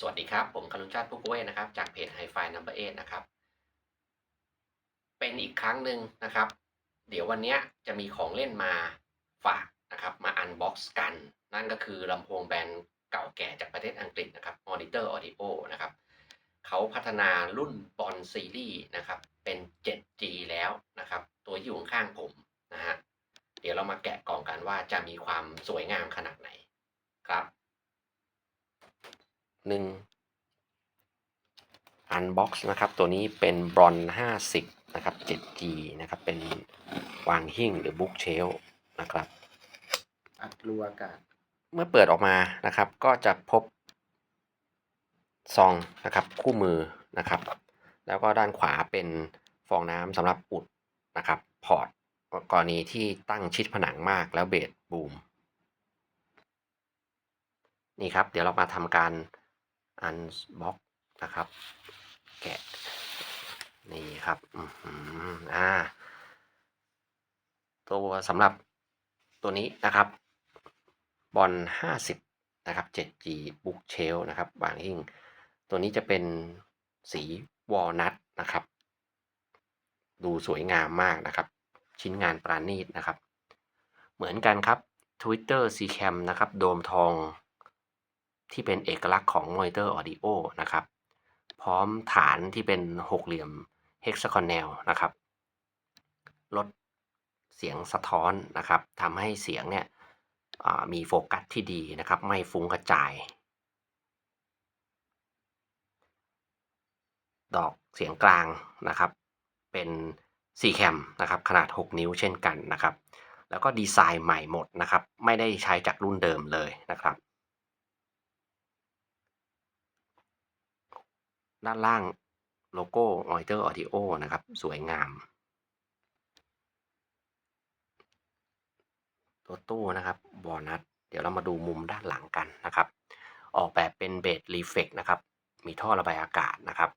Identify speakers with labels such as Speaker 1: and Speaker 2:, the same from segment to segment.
Speaker 1: สวัสดีครับ ผมคารุชาติพุกเวศนะครับ จากเพจ Hi Fi Number 8นะครับ เป็นอีกครั้งหนึ่งนะครับ เดี๋ยววันนี้จะมีของเล่นมาฝากนะครับ มาอันบ็อกซ์กัน นั่นก็คือลำโพงแบรนด์เก่าแก่จากประเทศอังกฤษนะครับ Monitor Audio นะครับเขาพัฒนารุ่นบอลซีรีส์นะครับ เป็น 7G แล้วนะครับ ตัวอยู่ข้างผมนะฮะเดี๋ยวเรามาแกะกล่องกันว่าจะมีความสวยงามขนาดไหนครับ หนึ่งอันบ็อกซ์นะครับ ตัวนี้เป็นบรอน50นะครับ 7G นะครับ เป็นวางหิ้งหรือบุ๊กเชลนะครับ
Speaker 2: อัดรูอากาศ
Speaker 1: เมื่อเปิดออกมานะครับ ก็จะพบซองนะครับคู่มือนะครับ แล้วก็ด้านขวาเป็นฟองน้ำสำหรับอุดนะครับ พอร์ตกรณีที่ตั้งชิดผนังมากแล้วเบสบูม นี่ครับ เดี๋ยวเรามาทำการ อันบ็อกนะครับ แกะ นี่ครับอือหืออ่า ตัวสำหรับตัวนี้นะครับบอล50 นะครับ 7G Book s h e l นะครับบางหิ่งตัวนี้จะเป็นสีวอลนัทนะครับ ดูสวยงามมากนะครับ ชิ้นงานปราณีตนะครับ เหมือนกันครับ Twitter c c a m นะครับ โดมทอง ที่เป็นเอกลักษณ์ของ Monitor Audio นะครับ พร้อมฐานที่เป็นหกเหลี่ยม hexagonal นะครับ ลดเสียงสะท้อนนะครับทำให้เสียงเนี่ยมีโฟกัสที่ดีนะครับ ไม่ฟุ้งกระจาย ดอกเสียงกลางนะครับ เป็น4แคมนะครับ ขนาด 6 นิ้วเช่นกันนะครับ แล้วก็ดีไซน์ใหม่หมดนะครับ ไม่ได้ใช้จากรุ่นเดิมเลยนะครับ ด้านล่างโลโก้ Monitor Audio นะครับ สวยงาม ตัวตู้นะครับบอนัทเดี๋ยวเรามาดูมุมด้านหลังกันนะครับ ออกแบบเป็นเบสรีเฟกนะครับ มีท่อระบายอากาศนะครับ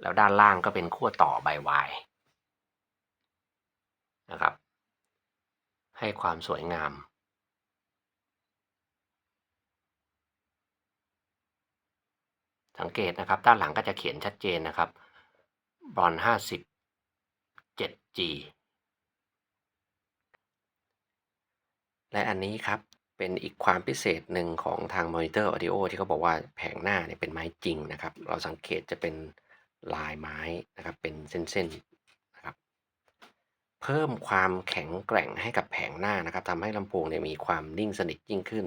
Speaker 1: แล้วด้านล่างก็เป็นขั้วต่อใบวายนะครับ ให้ความสวยงาม สังเกตนะครับ ด้านหลังก็จะเขียนชัดเจนนะครับบอล50 7G และอันนี้ครับเป็นอีกความพิเศษหนึ่งของทาง Monitor Audio ที่เขาบอกว่าแผงหน้าเนี่ยเป็นไม้จริงนะครับ เราสังเกตจะเป็นลายไม้นะครับ เป็นเส้นๆนะครับ เพิ่มความแข็งแกร่งให้กับแผงหน้านะครับทำให้ลำโพงเนี่ยมีความนิ่งสนิทยิ่งขึ้น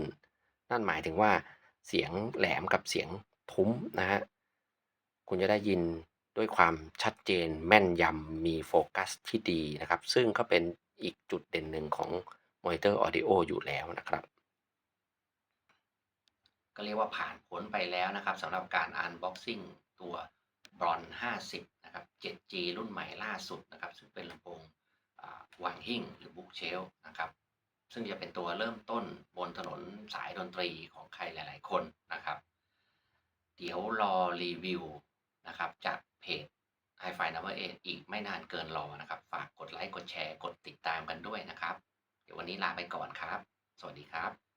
Speaker 1: นั่นหมายถึงว่าเสียงแหลมกับเสียง ทุ้มนะฮะคุณจะได้ยินด้วยความชัดเจนแม่นยำมีโฟกัสที่ดีนะครับ ซึ่งก็เป็นอีกจุดเด่นหนึ่งของ Monitor Audio ออยู่แล้วนะครับ ก็เรียกว่าผ่านพ้นไปแล้วนะครับสำหรับการ Unboxing ตัว b r o n 50 นะครับ 7G รุ่นใหม่ล่าสุดนะครับ ซึ่งเป็นลำโพงวางหิ้งหรือ Bookshelf นะครับ ซึ่งจะเป็นตัวเริ่มต้นบนถนนสายดนตรีของใครหลาย ๆ คน เดี๋ยวรอรีวิวนะครับจากเพจ Hi Fi Number 8อีกไม่นานเกินรอนะครับ ฝากกดไลค์กดแชร์กดติดตามกันด้วยนะครับ เดี๋ยววันนี้ลาไปก่อนครับ สวัสดีครับ